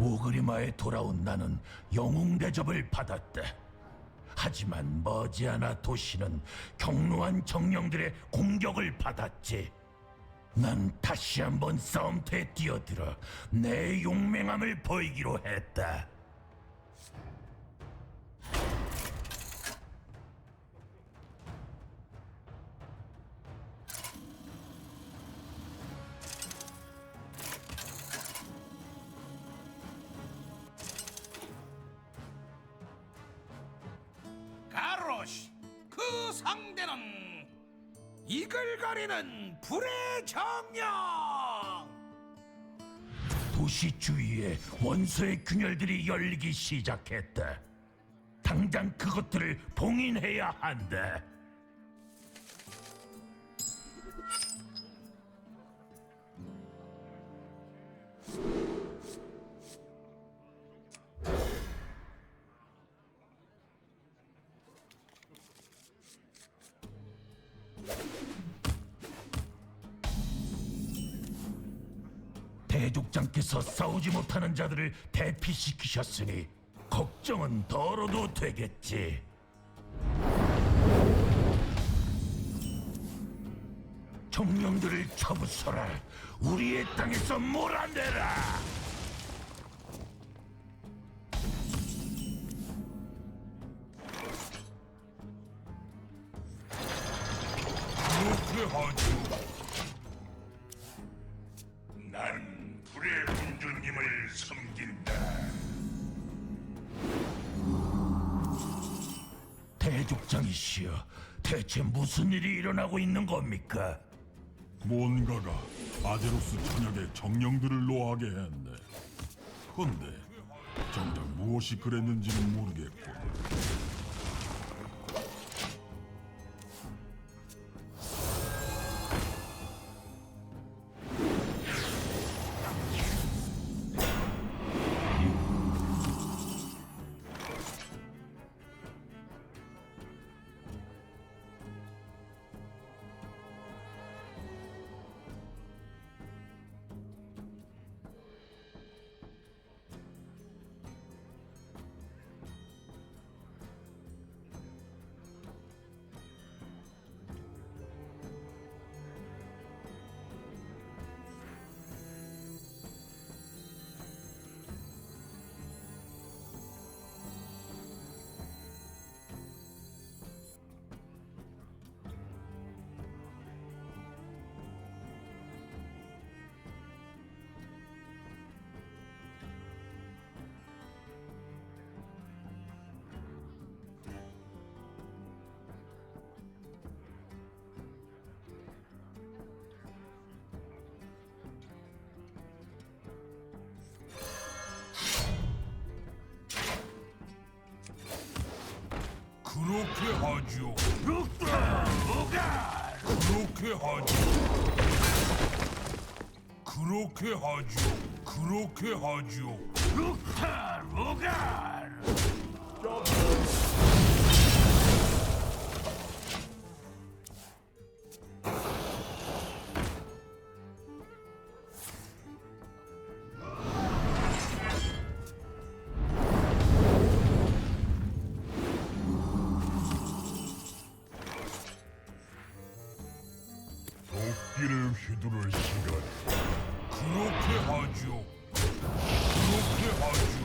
오그리마에 돌아온 나는 영웅 대접을 받았다. 하지만 머지않아 도시는 경로한 정령들의 공격을 받았지. 난 다시 한번 싸움터에 뛰어들어 내 용맹함을 보이기로 했다. 그 상대는 이글 가리는 불의 정령 도시 주위에 원소의 균열들이 열리기 시작했다. 당장 그것들을 봉인해야 한다. 대족장께서 싸우지 못하는 자들을 대피시키셨으니 걱정은 덜어도 되겠지. 정령들을 쳐부숴라. 우리의 땅에서 몰아내라. 하죠 대족장이시여, 대체 무슨 일이 일어나고 있는 겁니까? 뭔가가 아제로스 천역의 정령들을 노하게 했네. 헌데 정작 무엇이 그랬는지는 모르겠고 룩다, 뭐가? 그렇게 하죠 그렇게 하죠 그렇게 하죠 룩다, 뭐가? 도끼를 휘두를 시간. 그렇게 하죠. 그렇게 하죠.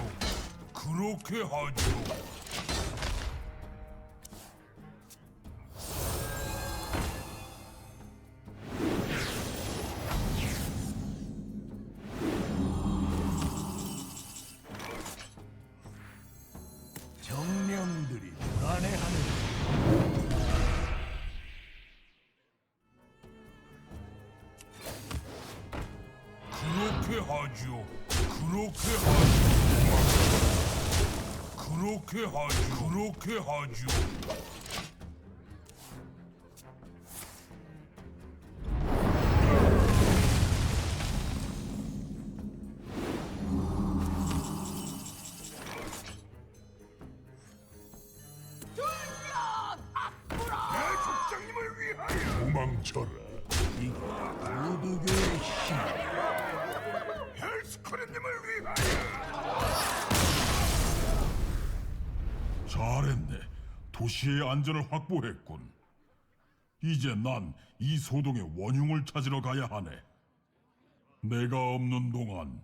그렇게 하죠 하죠. 그렇게 하죠. 그렇게 하죠. 그렇게 위하여 도망쳐라. 도시의 안전을 확보했군. 이제 난 이 소동의 원흉을 찾으러 가야 하네. 내가 없는 동안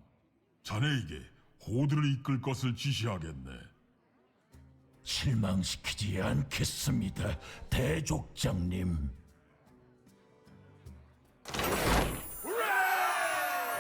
자네에게 호드를 이끌 것을 지시하겠네. 실망시키지 않겠습니다, 대족장님.